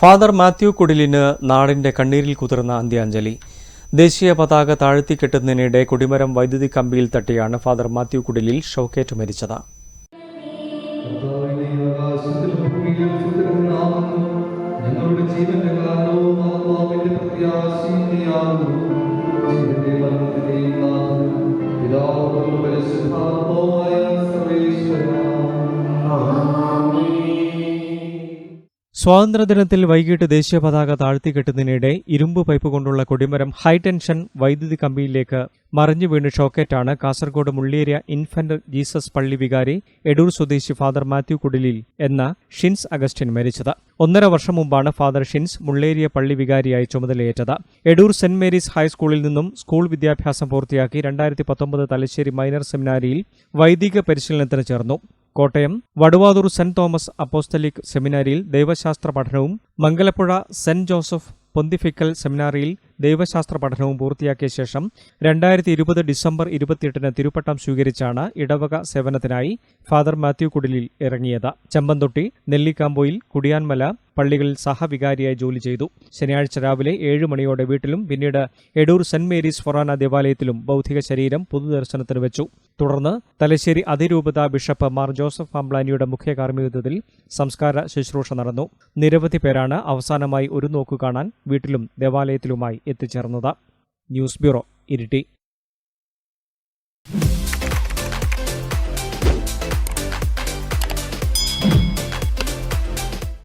Father Mathew കുടിലിന് നാടിന്റെ കണ്ണീരിൽ കുതിർന്ന അന്ത്യാഞ്ജലി. ദേശീയ പതാക താഴ്ത്തി താഴ്ത്തിക്കെട്ടുന്നതിനിടെ കുടിമരം വൈദ്യുതി കമ്പിയിൽ തട്ടിയാണ് ഫാദർ മാത്യു കുടിലിൽ ഷോക്കേറ്റ് മരിച്ചത്. സ്വാതന്ത്ര്യദിനത്തിൽ വൈകിട്ട് ദേശീയ പതാക താഴ്ത്തിക്കെട്ടുന്നതിനിടെ ഇരുമ്പ് പൈപ്പ് കൊണ്ടുള്ള കൊടിമരം ഹൈടെൻഷൻ വൈദ്യുതി കമ്പിയിലേക്ക് മറിഞ്ഞു വീണ് ഷോക്കേറ്റാണ് കാസർഗോഡ് മുള്ളേരിയ ഇൻഫന്റ് ജീസസ് പള്ളി വികാരി എടൂർ സ്വദേശി ഫാദർ മാത്യു കുടിലിൽ എന്ന ഷിൻസ് അഗസ്റ്റിൻ മരിച്ചത്. ഒന്നര വർഷം മുമ്പാണ് ഫാദർ ഷിൻസ് മുള്ളേരിയ പള്ളി വികാരിയായി ചുമതലയേറ്റത്. എടൂർ സെന്റ് മേരീസ് ഹൈസ്കൂളിൽ നിന്നും സ്കൂൾ വിദ്യാഭ്യാസം പൂർത്തിയാക്കി രണ്ടായിരത്തി പത്തൊമ്പത് തലശ്ശേരി മൈനർ സെമിനാരിയിൽ വൈദിക പരിശീലനത്തിന് ചേർന്നു. Kottayam Vaduvathoor saint Thomas apostolic സെമിനാരിയിൽ ദൈവശാസ്ത്ര പഠനവും മംഗലപ്പുഴ സെന്റ് ജോസഫ് പൊന്തിഫിക്കൽ സെമിനാറിയിൽ ദൈവശാസ്ത്ര പഠനവും പൂർത്തിയാക്കിയ ശേഷം രണ്ടായിരത്തി ഇരുപത് ഡിസംബർ ഇരുപത്തിയെട്ടിന് തിരുപ്പട്ടം സ്വീകരിച്ചാണ് ഇടവക സേവനത്തിനായി ഫാദർ മാത്യു കുടിലിൽ ഇറങ്ങിയത്. ചെമ്പന്തൊട്ടി നെല്ലിക്കാമ്പോയിൽ കുടിയാൻമല പള്ളികളിൽ സഹവികാരിയായി ജോലി ചെയ്തു. ശനിയാഴ്ച രാവിലെ ഏഴ് മണിയോടെ വീട്ടിലും പിന്നീട് എടൂർ സെന്റ് മേരീസ് ഫൊറാന ദേവാലയത്തിലും ഭൗതിക ശരീരം പൊതുദർശനത്തിന് വെച്ചു. തുടർന്ന് തലശ്ശേരി അതിരൂപത ബിഷപ്പ് മാർ ജോസഫ് അംബ്ലാനിയുടെ മുഖ്യ കാർമ്മികത്വത്തിൽ സംസ്കാര ശുശ്രൂഷ നടന്നു. നിരവധി പേരാണ് അവസാനമായി ഒരു നോക്കു കാണാൻ വീട്ടിലും ദേവാലയത്തിലുമായി എത്തിച്ചേർന്നത്. News bureau Iritty.